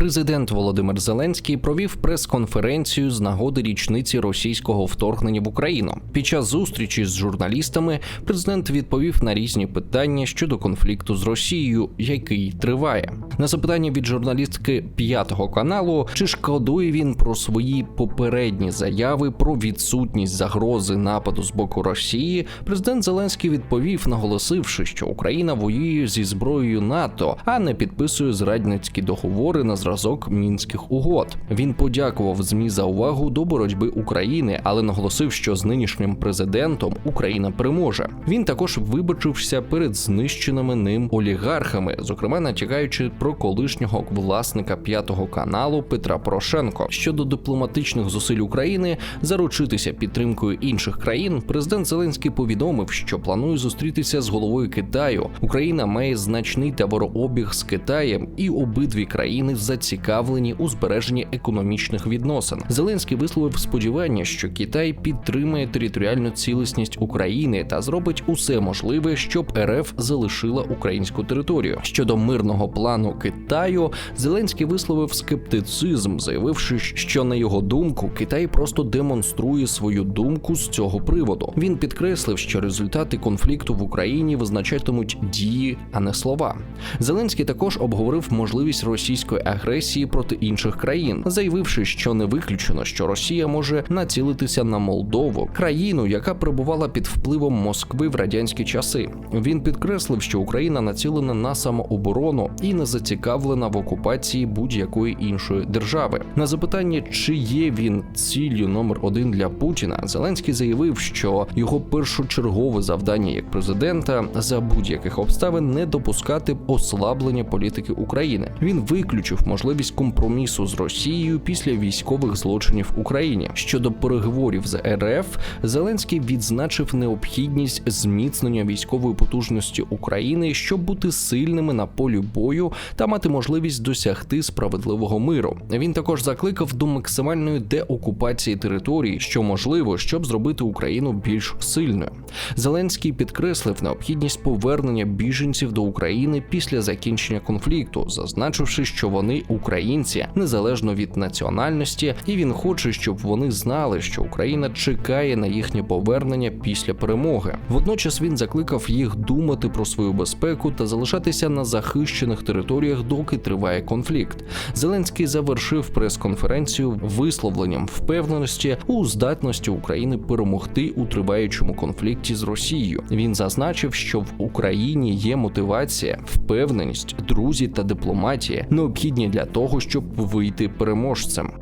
Президент Володимир Зеленський провів прес-конференцію з нагоди річниці російського вторгнення в Україну. Під час зустрічі з журналістами президент відповів на різні питання щодо конфлікту з Росією, який триває. На запитання від журналістки п'ятого каналу, чи шкодує він про свої попередні заяви про відсутність загрози нападу з боку Росії, президент Зеленський відповів, наголосивши, що Україна воює зі зброєю НАТО, а не підписує зрадницькі договори на зразок мінських угод. Він подякував змі за увагу до боротьби України, але наголосив, що з нинішнім президентом Україна переможе. Він також вибачився перед знищеними ним олігархами, зокрема натякаючи про колишнього власника п'ятого каналу Петра Порошенко. Щодо дипломатичних зусиль України заручитися підтримкою інших країн, президент Зеленський повідомив, що планує зустрітися з головою Китаю. Україна має значний товарообіг з Китаєм, і обидві країни зацікавлені у збереженні економічних відносин. Зеленський висловив сподівання, що Китай підтримає територіальну цілісність України та зробить усе можливе, щоб РФ залишила українську територію. Щодо мирного плану Китаю, Зеленський висловив скептицизм, заявивши, що на його думку Китай просто демонструє свою думку з цього приводу. Він підкреслив, що результати конфлікту в Україні визначатимуть дії, а не слова. Зеленський також обговорив можливість російської агресії проти інших країн, заявивши, що не виключено, що Росія може націлитися на Молдову, країну, яка перебувала під впливом Москви в радянські часи. Він підкреслив, що Україна націлена на самооборону і не зацікавлена в окупації будь-якої іншої держави. На запитання, чи є він ціллю номер один для Путіна, Зеленський заявив, що його першочергове завдання як президента за будь-яких обставин не допускати ослаблення політики України. Він виключив можливість компромісу з Росією після військових злочинів в Україні. Щодо переговорів з РФ, Зеленський відзначив необхідність зміцнення військової потужності України, щоб бути сильними на полі бою та мати можливість досягти справедливого миру. Він також закликав до максимальної деокупації території, що можливо, щоб зробити Україну більш сильною. Зеленський підкреслив необхідність повернення біженців до України після закінчення конфлікту, зазначивши, що вони українці незалежно від національності, і він хоче, щоб вони знали, що Україна чекає на їхнє повернення після перемоги. Водночас він закликав їх думати про свою безпеку та залишатися на захищених територіях, доки триває конфлікт. Зеленський завершив прес-конференцію висловленням впевненості у здатності України перемогти у триваючому конфлікті з Росією. Він зазначив, що в Україні є мотивація, впевненість, друзі та дипломатія необхідні для того, щоб вийти переможцем.